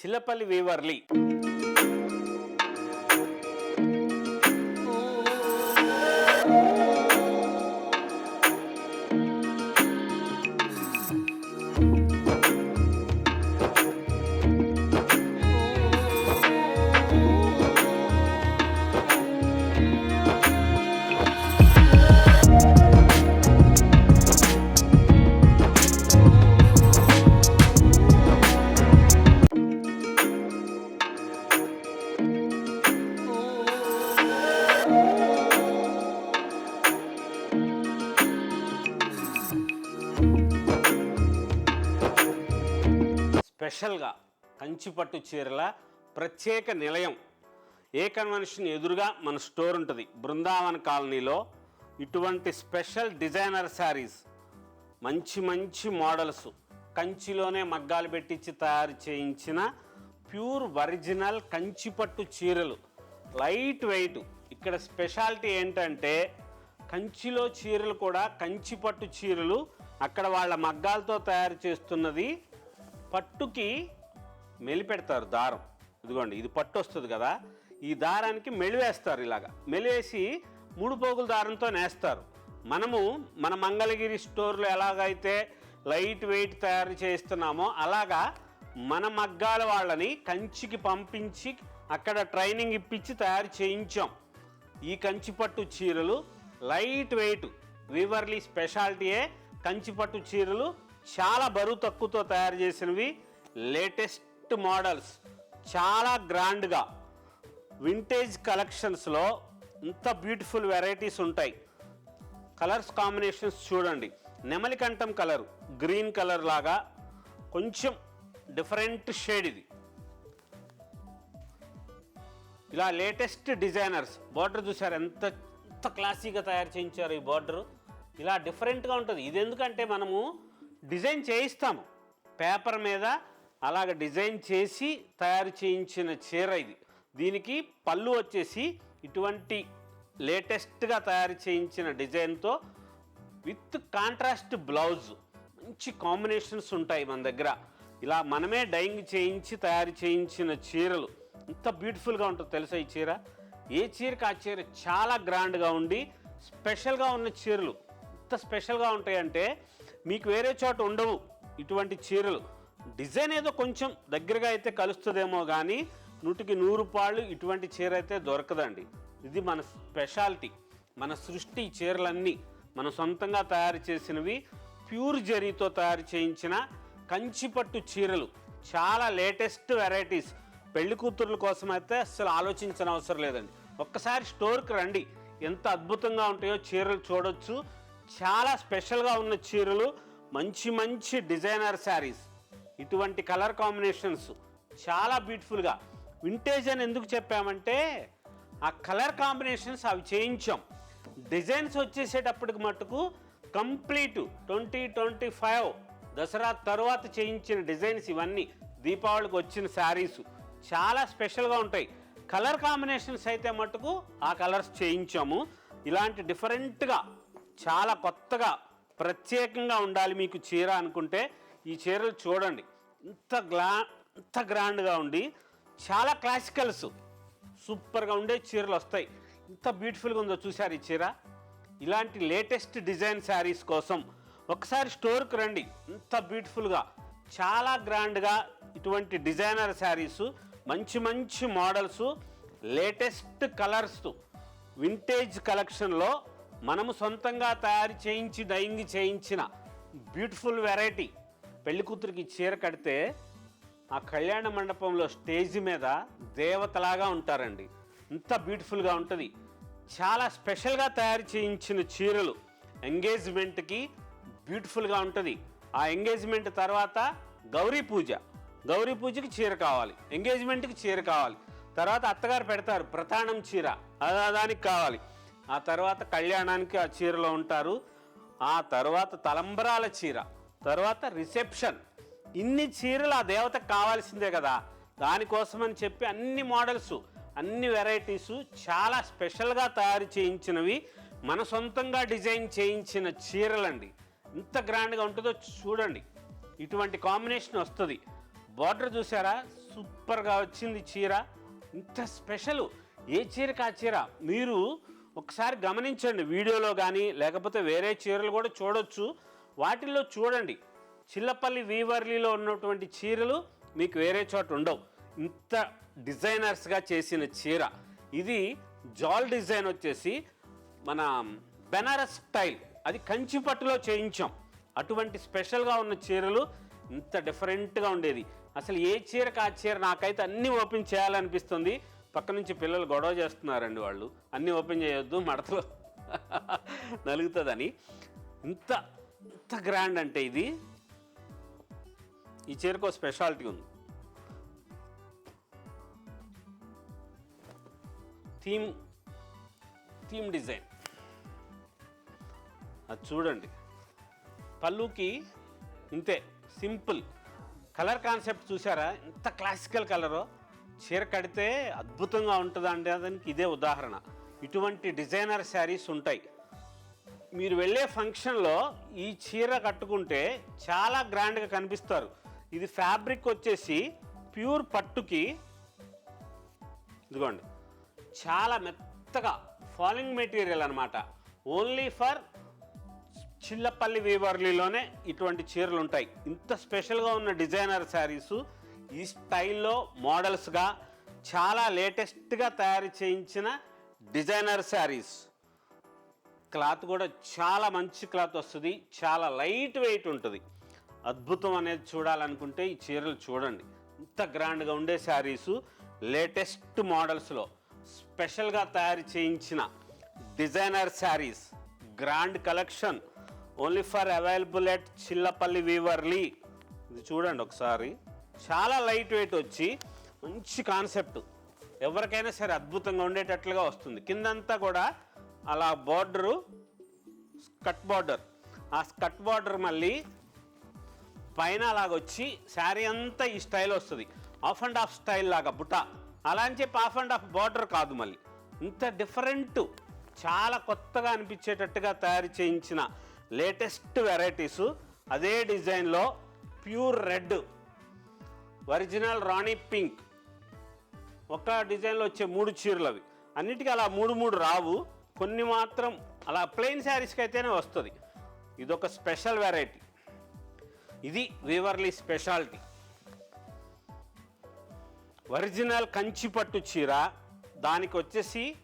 Chillapalli Waverley. స్పెషల్గా కంచిపట్టు చీరల ప్రత్యేక నిలయం. ఏ కన్వెన్షన్ ఎదురుగా మన స్టోర్ ఉంటుంది. బృందావన్ కాలనీలో ఇటువంటి స్పెషల్ డిజైనర్ శారీస్ మంచి మంచి మోడల్స్ కంచిలోనే మగ్గాలు పెట్టించి తయారు చేయించిన ప్యూర్ ఒరిజినల్ కంచిపట్టు చీరలు. Light weight. ఇక్కడ స్పెషాలిటీ ఏంటంటే కంచిలో చీరలు కూడా కంచిపట్టు చీరలు అక్కడ వాళ్ళ మగ్గాలతో తయారు చేస్తున్నది పట్టుకి మెలిపెడతారు దారం. ఇదిగోండి ఇది పట్టు వస్తుంది కదా. ఈ దారానికి మెలివేస్తారు ఇలాగా. మెలివేసి మూడు పోగుల దారంతో నేస్తారు. మనము మన మంగళగిరి స్టోర్లో ఎలాగైతే లైట్ వెయిట్ తయారు చేస్తున్నామో అలాగా మన మగ్గాల వాళ్ళని కంచికి పంపించి అక్కడ ట్రైనింగ్ ఇప్పించి తయారు చేయించాం. ఈ కంచిపట్టు చీరలు లైట్ వెయిట్ వివర్లీ స్పెషాలిటీయే కంచిపట్టు చీరలు చాలా బరువు తక్కువతో తయారు చేసినవి లేటెస్ట్ మోడల్స్. చాలా గ్రాండ్గా. వింటేజ్ కలెక్షన్స్లో ఇంత బ్యూటిఫుల్ వెరైటీస్ ఉంటాయి. కలర్స్ కాంబినేషన్స్ చూడండి. నెమలికంఠం కలర్ గ్రీన్ కలర్ లాగా కొంచెం డిఫరెంట్ షేడ్ ఇది. ఇలా లేటెస్ట్ డిజైనర్స్ బార్డర్ చూసారు ఎంత ఎంత క్లాసీగా తయారు చేయించారు ఈ బార్డర్? ఇలా డిఫరెంట్గా ఉంటుంది. ఇది ఎందుకంటే మనము డిజైన్ చేయిస్తాము. పేపర్ మీద అలాగ డిజైన్ చేసి తయారు చేయించిన చీర ఇది. దీనికి పళ్ళు వచ్చేసి ఇటువంటి లేటెస్ట్గా తయారు చేయించిన డిజైన్తో విత్ కాంట్రాస్ట్ బ్లౌజ్. మంచి కాంబినేషన్స్ ఉంటాయి మన దగ్గర. ఇలా మనమే డైయింగ్ చేయించి తయారు చేయించిన చీరలు. ఇంత బ్యూటిఫుల్గా ఉంటుంది తెలుసా ఈ చీర? ఏ చీరకి ఆ చీర చాలా గ్రాండ్గా ఉండి స్పెషల్గా ఉన్న చీరలు. ఎంత స్పెషల్గా ఉంటాయంటే మీకు వేరే చోట ఉండవు ఇటువంటి చీరలు. డిజైన్ ఏదో కొంచెం దగ్గరగా అయితే కలుస్తుందేమో కానీ నూటికి నూరు పాళ్ళు ఇటువంటి చీర అయితే దొరకదండి. ఇది మన స్పెషాలిటీ. మన సృష్టి చీరలన్నీ మన సొంతంగా తయారు చేసినవి ప్యూర్ జరీతో తయారు చేయించిన కంచిపట్టు చీరలు. చాలా లేటెస్ట్ వెరైటీస్. పెళ్ళి కూతుర్ల కోసం అయితే అసలు ఆలోచించిన అవసరం లేదండి. ఒక్కసారి స్టోర్కి రండి. ఎంత అద్భుతంగా ఉంటాయో చీరలు చూడొచ్చు. చాలా స్పెషల్గా ఉన్న చీరలు మంచి మంచి డిజైనర్ శారీస్. ఇటువంటి కలర్ కాంబినేషన్స్ చాలా బ్యూటిఫుల్గా. వింటేజ్ అని ఎందుకు చెప్పామంటే ఆ కలర్ కాంబినేషన్స్ అవి చేయించాం. డిజైన్స్ వచ్చేసేటప్పటికి మటుకు complete twenty twenty five Dasara తర్వాత చేయించిన డిజైన్స్ ఇవన్నీ దీపావళికి వచ్చిన శారీస్ చాలా స్పెషల్గా ఉంటాయి. కలర్ కాంబినేషన్స్ అయితే మటుకు ఆ కలర్స్ చేయించాము. ఇలాంటి డిఫరెంట్గా చాలా కొత్తగా ప్రత్యేకంగా ఉండాలి మీకు చీర అనుకుంటే ఈ చీరలు చూడండి. ఇంత గ్లా ఇంత గ్రాండ్గా ఉండి చాలా క్లాసికల్స్. సూపర్గా ఉండే చీరలు వస్తాయి. ఇంత బ్యూటిఫుల్గా ఉందో చూసారు ఈ చీర? ఇలాంటి లేటెస్ట్ డిజైన్ శారీస్ కోసం ఒకసారి స్టోర్కి రండి. ఇంత బ్యూటిఫుల్గా చాలా గ్రాండ్గా ఇటువంటి డిజైనర్ శారీస్ మంచి మంచి మోడల్స్ లేటెస్ట్ కలర్స్ వింటేజ్ కలెక్షన్లో మనము సొంతంగా తయారు చేయించి డైయింగ్ చేయించిన బ్యూటిఫుల్ వెరైటీ పెళ్ళికూతురికి చీర కడితే ఆ కళ్యాణ మండపంలో స్టేజ్ మీద దేవతలాగా ఉంటారండి. ఇంత బ్యూటిఫుల్గా ఉంటుంది. చాలా స్పెషల్గా తయారు చేయించిన చీరలు ఎంగేజ్మెంట్కి బ్యూటిఫుల్గా ఉంటుంది. ఆ ఎంగేజ్మెంట్ తర్వాత గౌరీ పూజ. గౌరీ పూజకి చీర కావాలి. ఎంగేజ్మెంట్కి చీర కావాలి. తర్వాత అత్తగారు పెడతారు ప్రధానం చీర. అది దానికి కావాలి. ఆ తర్వాత కళ్యాణానికి ఆ చీరలో ఉంటారు. ఆ తర్వాత తలంబరాల చీర తర్వాత రిసెప్షన్. ఇన్ని చీరలు ఆ దేవతకు కావాల్సిందే కదా. దానికోసమని చెప్పి అన్ని మోడల్స్ అన్ని వెరైటీస్ చాలా స్పెషల్గా తయారు చేయించినవి మన సొంతంగా డిజైన్ చేయించిన చీరలండి. ఎంత గ్రాండ్గా ఉంటుందో చూడండి. ఇటువంటి కాంబినేషన్ వస్తుంది. బార్డర్ చూసారా? సూపర్గా వచ్చింది చీర. ఇంత స్పెషల్. ఏ చీరకు ఆ చీర? మీరు ఒకసారి గమనించండి వీడియోలో కానీ లేకపోతే వేరే చీరలు కూడా చూడొచ్చు. వాటిల్లో చూడండి చిల్లపల్లి వీవర్లీలో ఉన్నటువంటి చీరలు మీకు వేరే చోట ఉండవు. ఇంత డిజైనర్స్గా చేసిన చీర. ఇది జాల్ డిజైన్ వచ్చేసి మన బెనారస్ స్టైల్. అది కంచి పట్టులో చేయించాం. అటువంటి స్పెషల్గా ఉన్న చీరలు ఇంత డిఫరెంట్గా ఉండేది. అసలు ఏ చీరకు ఆ చీర నాకైతే అన్నీ ఓపెన్ చేయాలనిపిస్తుంది. పక్క నుంచి పిల్లలు గొడవ చేస్తున్నారండి వాళ్ళు. అన్నీ ఓపెన్ చేయొద్దు మడతలు నలుగుతుందని. ఇంత ఇంత గ్రాండ్ అంటే ఇది. ఈ చీరకు స్పెషాలిటీ ఉంది. Theme theme design. అది చూడండి. పళ్ళుకి ఇంతే సింపుల్. కలర్ కాన్సెప్ట్ చూసారా? ఎంత క్లాసికల్ కలరో. చీర కడితే అద్భుతంగా ఉంటుంది అంటే దానికి ఇదే ఉదాహరణ. ఇటువంటి డిజైనర్ శారీస్ ఉంటాయి. మీరు వెళ్ళే ఫంక్షన్లో ఈ చీర కట్టుకుంటే చాలా గ్రాండ్గా కనిపిస్తారు. ఇది ఫ్యాబ్రిక్ వచ్చేసి ప్యూర్ పట్టుకి ఇదిగోండి. చాలా మెత్తగా ఫాలింగ్ మెటీరియల్ అనమాట ఓన్లీ ఫర్ చిల్లపల్లి వీవర్లీలోనే ఇటువంటి చీరలు ఉంటాయి ఇంత స్పెషల్గా ఉన్న డిజైనర్ శారీసు ఈ స్టైల్లో మోడల్స్గా చాలా లేటెస్ట్గా తయారు చేయించిన డిజైనర్ శారీస్. క్లాత్ కూడా చాలా మంచి క్లాత్ వస్తుంది. చాలా లైట్ వెయిట్ ఉంటుంది. అద్భుతం అనేది చూడాలనుకుంటే ఈ చీరలు చూడండి. ఇంత గ్రాండ్గా ఉండే శారీసు లేటెస్ట్ మోడల్స్లో స్పెషల్గా తయారు చేయించిన designer saris. Grand collection. Only for available at Chillapalli Weaverly. ఇది చూడండి ఒకసారి. చాలా లైట్ వెయిట్ వచ్చి మంచి కాన్సెప్ట్. ఎవరికైనా సరే అద్భుతంగా ఉండేటట్లుగా వస్తుంది. కిందంతా కూడా అలా బార్డరు స్కట్ బార్డర్. ఆ స్కట్ బార్డర్ మళ్ళీ పైన అలాగొచ్చి శారీ అంతా ఈ స్టైల్ వస్తుంది. ఆఫ్ అండ్ ఆఫ్ స్టైల్ లాగా బుట్ట అలా అని చెప్పి ఆఫ్ అండ్ ఆఫ్ బార్డర్ కాదు మళ్ళీ. ఇంత డిఫరెంట్ చాలా కొత్తగా అనిపించేటట్టుగా తయారు చేయించిన లేటెస్ట్ వెరైటీసు అదే డిజైన్లో ప్యూర్ రెడ్. ఒరిజినల్ రాణి పింక్. ఒక డిజైన్లో వచ్చే మూడు చీరలు అవి. అన్నిటికీ అలా మూడు మూడు రావు. కొన్ని మాత్రం అలా ప్లెయిన్ శారీస్కి అయితేనే వస్తుంది. ఇదొక స్పెషల్ వెరైటీ. ఇది వీవర్లీ స్పెషాలిటీ. ఒరిజినల్ కంచి పట్టు చీర. దానికి వచ్చేసి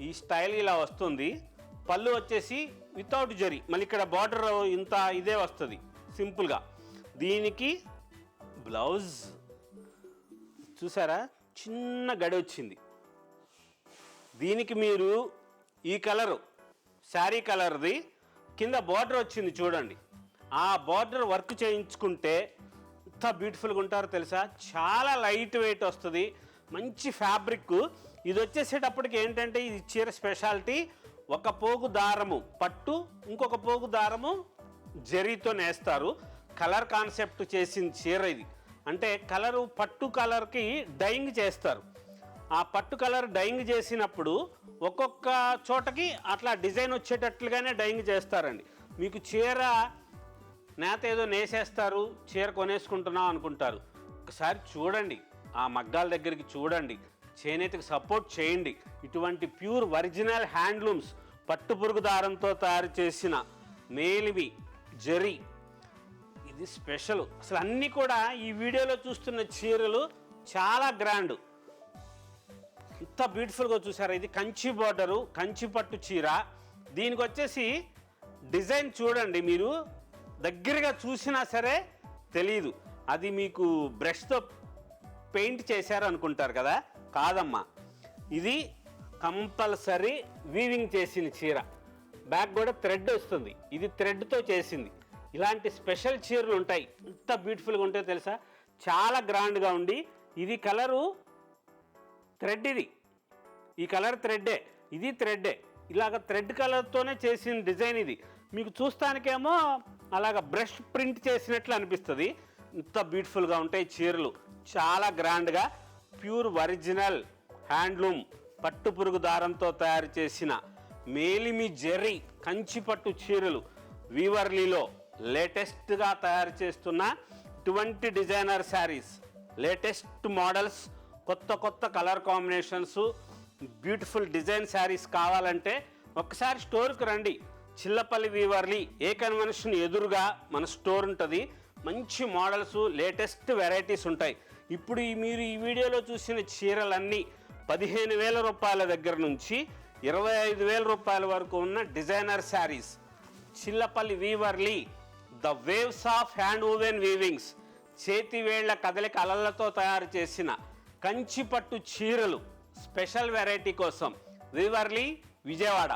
ఈ స్టైల్ ఇలా వస్తుంది. పళ్ళు వచ్చేసి వితౌట్ జరీ. మళ్ళీ ఇక్కడ బార్డర్ ఇంత ఇదే వస్తుంది. సింపుల్గా. దీనికి బ్లౌజ్ చూసారా? చిన్న గడి వచ్చింది. దీనికి మీరు ఈ కలరు శారీ కలర్ది కింద బార్డర్ వచ్చింది చూడండి. ఆ బార్డర్ వర్క్ చేయించుకుంటే ఎంత బ్యూటిఫుల్గా ఉంటారో తెలుసా? చాలా లైట్ వెయిట్ వస్తుంది. మంచి ఫ్యాబ్రిక్ ఇది వచ్చేసేటప్పటికి ఏంటంటే ఇది చీర స్పెషాలిటీ ఒక పోగు దారము పట్టు ఇంకొక పోగు దారము జరీతో నేస్తారు. కలర్ కాన్సెప్ట్ చేసిన చీర ఇది. అంటే కలరు పట్టు కలర్కి డైయింగ్ చేస్తారు. ఆ పట్టు కలర్ డైయింగ్ చేసినప్పుడు ఒక్కొక్క చోటకి అట్లా డిజైన్ వచ్చేటట్లుగానే డైయింగ్ చేస్తారండి. మీకు చీర నేత ఏదో నేసేస్తారు చీర కొనేసుకుంటున్నాం అనుకుంటారు. ఒకసారి చూడండి ఆ మగ్గాల దగ్గరికి చూడండి. చేనేతకి సపోర్ట్ చేయండి. ఇటువంటి ప్యూర్ ఒరిజినల్ హ్యాండ్లూమ్స్ పట్టు పురుగు దారంతో తయారు చేసిన మేలివి జరీ ఇది స్పెషల్. అసలు అన్నీ కూడా ఈ వీడియోలో చూస్తున్న చీరలు చాలా గ్రాండ్ ఇంత బ్యూటిఫుల్గా చూసారా. ఇది కంచి బార్డరు కంచి పట్టు చీర. దీనికి వచ్చేసి డిజైన్ చూడండి మీరు. దగ్గరగా చూసినా సరే తెలియదు అది మీకు బ్రష్తో పెయింట్ చేశారు అనుకుంటారు కదా? కాదమ్మా. ఇది కంపల్సరీ వీవింగ్ చేసిన చీర. బ్యాక్ కూడా థ్రెడ్ వస్తుంది. ఇది థ్రెడ్తో చేసింది. ఇలాంటి స్పెషల్ చీరలు ఉంటాయి. ఎంత బ్యూటిఫుల్గా ఉంటాయో తెలుసా? చాలా గ్రాండ్గా ఉండి ఇది కలరు థ్రెడ్ ఇది. ఈ కలర్ థ్రెడ్డే ఇది థ్రెడ్డే ఇలాగ థ్రెడ్ కలర్తోనే చేసిన డిజైన్ ఇది. మీకు చూస్తానికేమో అలాగ బ్రష్ ప్రింట్ చేసినట్లు అనిపిస్తుంది. ఇంత బ్యూటిఫుల్గా ఉంటాయి చీరలు. చాలా గ్రాండ్గా ప్యూర్ ఒరిజినల్ హ్యాండ్లూమ్ పట్టు పురుగు దారంతో తయారు చేసిన మేలిమి జెర్రీ కంచి పట్టు చీరలు వీవర్లీలో లేటెస్ట్గా తయారు చేస్తున్న twenty designer saris latest models కొత్త కొత్త colour combinations beautiful design saris కావాలంటే ఒకసారి స్టోర్కి రండి. చిల్లపల్లి వీవర్లీ ఏ కన్వెన్షన్ ఎదురుగా మన స్టోర్ ఉంటుంది. మంచి మోడల్స్ లేటెస్ట్ వెరైటీస్ ఉంటాయి. ఇప్పుడు మీరు ఈ వీడియోలో చూసిన చీరలన్నీ పదిహేను వేల రూపాయల దగ్గర నుంచి ఇరవై ఐదు వేల రూపాయల వరకు ఉన్న designer saris. Chillapalli Weaverly the waves of hand woven weavings చేతి వేళ్ళ కదలిక అలలతో తయారు చేసిన కంచిపట్టు చీరలు స్పెషల్ వెరైటీ కోసం వివర్లీ విజయవాడ.